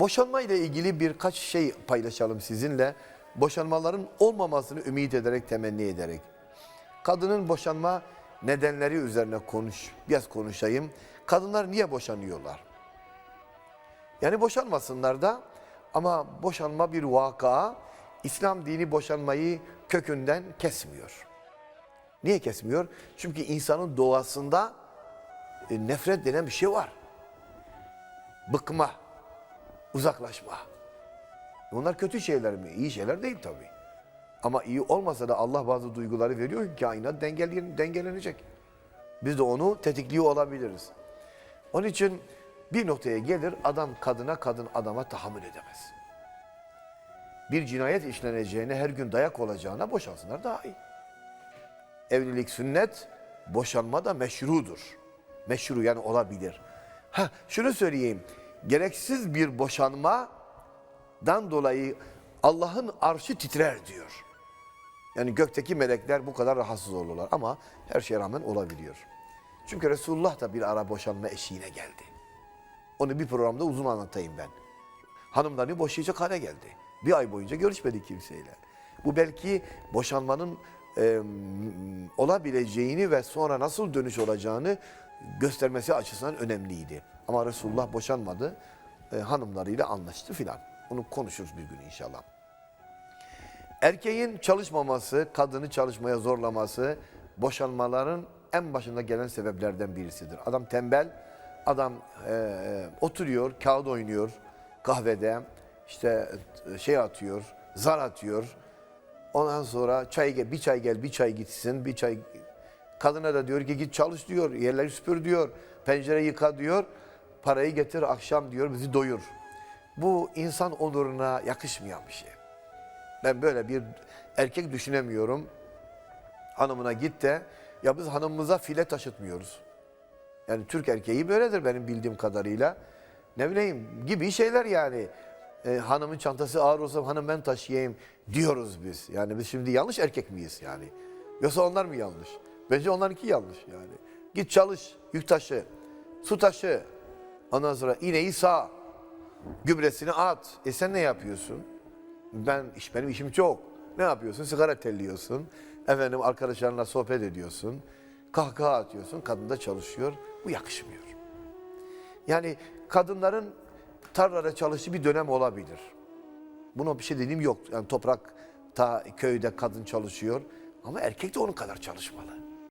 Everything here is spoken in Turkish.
Boşanma ile ilgili birkaç şey paylaşalım sizinle. Boşanmaların olmamasını ümit ederek, temenni ederek. Kadının boşanma nedenleri üzerine konuş, biraz konuşayım. Kadınlar niye boşanıyorlar? Yani boşanmasınlar da ama boşanma bir vaka. İslam dini boşanmayı kökünden kesmiyor. Niye kesmiyor? Çünkü insanın doğasında e, nefret denen bir şey var. Bıkma, uzaklaşma. Bunlar kötü şeyler mi? İyi şeyler değil tabii. Ama iyi olmasa da Allah bazı duyguları veriyor ki kainat dengelen- dengelenecek. Biz de onu tetikliyor olabiliriz. Onun için bir noktaya gelir adam kadına, kadın adama tahammül edemez. Bir cinayet işleneceğine, her gün dayak olacağına boşansınlar daha iyi. Evlilik sünnet, boşanma da meşrudur. Meşru yani olabilir. Ha, şunu söyleyeyim. Gereksiz bir boşanmadan dolayı Allah'ın arşı titrer diyor. Yani gökteki melekler bu kadar rahatsız olurlar ama her şeye rağmen olabiliyor. Çünkü Resulullah da bir ara boşanma eşiğine geldi. Onu bir programda uzun anlatayım ben. Hanımlarını boşayacak hale geldi. Bir ay boyunca görüşmedi kimseyle. Bu belki boşanmanın e, olabileceğini ve sonra nasıl dönüş olacağını göstermesi açısından önemliydi. Ama Resulullah boşanmadı. E, hanımlarıyla anlaştı filan. Onu konuşuruz bir gün inşallah. Erkeğin çalışmaması, kadını çalışmaya zorlaması boşanmaların en başında gelen sebeplerden birisidir. Adam tembel, adam e, oturuyor, kağıt oynuyor kahvede, işte e, şey atıyor, zar atıyor. Ondan sonra çay gel, bir çay gel, bir çay gitsin, bir çay. Kadına da diyor ki git çalış diyor, yerleri süpür diyor, pencere yıka diyor, parayı getir akşam diyor, bizi doyur. Bu insan onuruna yakışmayan bir şey. Ben böyle bir erkek düşünemiyorum. Hanımına git de ya biz hanımımıza file taşıtmıyoruz. Yani Türk erkeği böyledir benim bildiğim kadarıyla. Ne bileyim gibi şeyler yani. Ee, hanımın çantası ağır olsa hanım ben taşıyayım diyoruz biz. Yani biz şimdi yanlış erkek miyiz yani? Yoksa onlar mı yanlış? Bence onlarınki yanlış yani. Git çalış, yük taşı, su taşı. Ondan sonra ineği sağ, gübresini at. E sen ne yapıyorsun? Ben iş benim işim çok. Ne yapıyorsun? Sigara telliyorsun. Efendim arkadaşlarınla sohbet ediyorsun. Kahkaha atıyorsun. Kadın da çalışıyor. Bu yakışmıyor. Yani kadınların tarlada çalıştığı bir dönem olabilir. Buna bir şey dediğim yok. Yani toprak ta köyde kadın çalışıyor. Ama erkek de onun kadar çalışmalı.